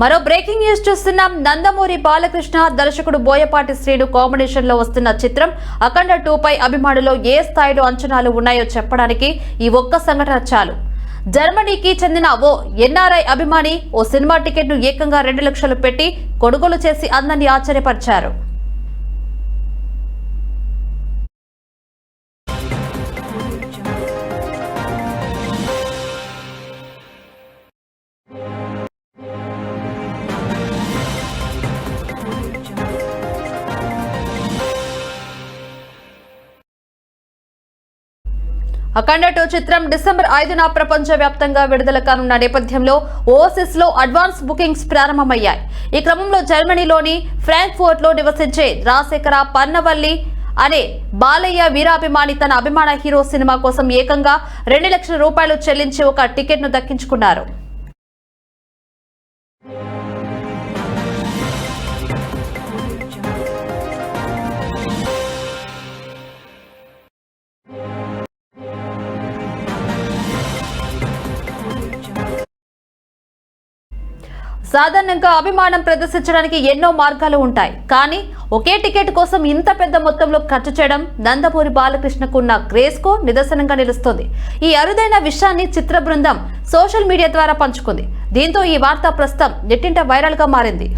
మరో breaking news చూస్తున్నాం. నందమూరి బాలకృష్ణ దర్శకుడు బోయపాటి శ్రీను కాంబినేషన్లో వస్తున్న చిత్రం అఖండ టూ పై అభిమానులు ఏ స్థాయిలో అంచనాలు ఉన్నాయో చెప్పడానికి ఈ ఒక్క సంఘటన చాలు. జర్మనీకి చెందిన ఓ ఎన్ఆర్ఐ అభిమాని ఓ సినిమా టికెట్ను ఏకంగా రెండు లక్షలు పెట్టి కొనుగోలు చేసి అందరినీ ఆశ్చర్యపరిచారు. అఖండ టూ చిత్రం డిసెంబర్ ఐదున ప్రపంచ వ్యాప్తంగా విడుదల కానున్న నేపథ్యంలో ఓవర్సీస్లో అడ్వాన్స్ బుకింగ్స్ ప్రారంభమయ్యాయి. ఈ క్రమంలో జర్మనీలోని ఫ్రాంక్ఫోర్ట్లో నివసించే రాజశేఖర పన్నవల్లి అనే బాలయ్య వీరాభిమాని తన అభిమాన హీరో సినిమా కోసం ఏకంగా రెండు లక్షల రూపాయలు చెల్లించి ఒక టికెట్ను దక్కించుకున్నారు. సాధారణంగా అభిమానం ప్రదర్శించడానికి ఎన్నో మార్గాలు ఉంటాయి. కానీ ఒకే టికెట్ కోసం ఇంత పెద్ద మొత్తంలో ఖర్చు చేయడం నందమూరి బాలకృష్ణకున్న క్రేజ్కు నిదర్శనంగా నిలుస్తుంది. ఈ అరుదైన విషయాన్ని చిత్ర బృందం సోషల్ మీడియా ద్వారా పంచుకుంది. దీంతో ఈ వార్త ప్రస్తుతం నెట్టింట వైరల్గా మారింది.